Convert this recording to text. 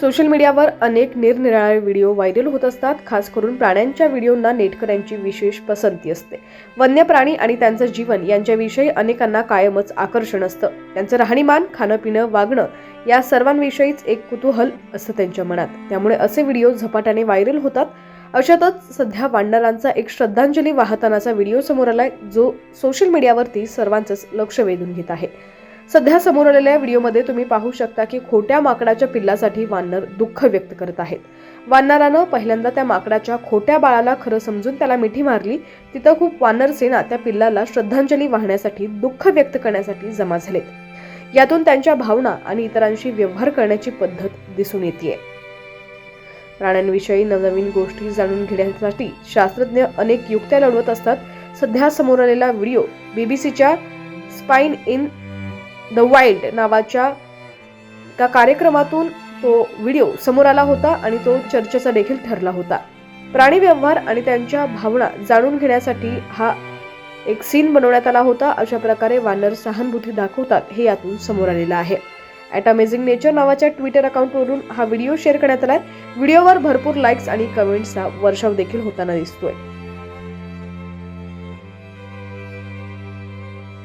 Social मीडियावर अनेक निरनिराळे व्हिडिओ व्हायरल होत असतात. खास करून प्राण्यांच्या व्हिडिओंना नेटकऱ्यांची विशेष पसंती असते. वन्य प्राणी आणि त्यांचं जीवन यांच्याविषयी अनेकांना कायमच आकर्षण असतं. त्यांचं राहणीमान खाणं पिणं वागणं या सर्वांविषयीच एक कुतूहल असतं त्यांच्या मनात. त्यामुळे असे व्हिडिओ झपाट्याने व्हायरल होतात. अशातच सध्या वांडलांचा एक श्रद्धांजली वाहतानाचा व्हिडिओ समोर आलाय जो सोशल मीडियावरती सर्वांचंच लक्ष वेधून घेत आहे. सध्या समोर आलेल्या व्हिडिओमध्ये तुम्ही पाहू शकता की खोट्या माकडाच्या पिल्लासाठी वानर दुःख व्यक्त करत आहेत. वानरानं पहिल्यांदा त्या माकडाच्या खोट्या बाळाला खरं समजून त्याला मिठी मारली. तिथं खूप वानर सेना त्या पिल्लाला श्रद्धांजली वाहण्यासाठी दुःख व्यक्त करण्यासाठी जमा झालेत. यातून त्यांच्या भावना आणि इतरांशी व्यवहार करण्याची पद्धत दिसून येते प्राण्यांविषयी नवनवीन गोष्टी जाणून घेण्यासाठी शास्त्रज्ञ अनेक युक्त्या लढवत असतात. सध्या समोर आलेला व्हिडिओ बीबीसीच्या स्पाइन इन द वाईल्ड नावाच्या का कार्यक्रमातून तो व्हिडिओ समोर आला होता आणि तो चर्चेचा देखील ठरला होता. प्राणी व्यवहार आणि त्यांच्या भावना जाणून घेण्यासाठी हा एक सीन बनवण्यात आला होता. अशा प्रकारे वानर सहानुभूती दाखवतात हे यातून समोर आलेलं आहे. ॲट अमेझिंग नेचर नावाच्या ट्विटर अकाउंटवरून हा व्हिडिओ शेअर करण्यात आलाय. व्हिडिओवर भरपूर लाईक्स आणि कमेंट्सचा वर्षाव देखील होताना दिसतोय.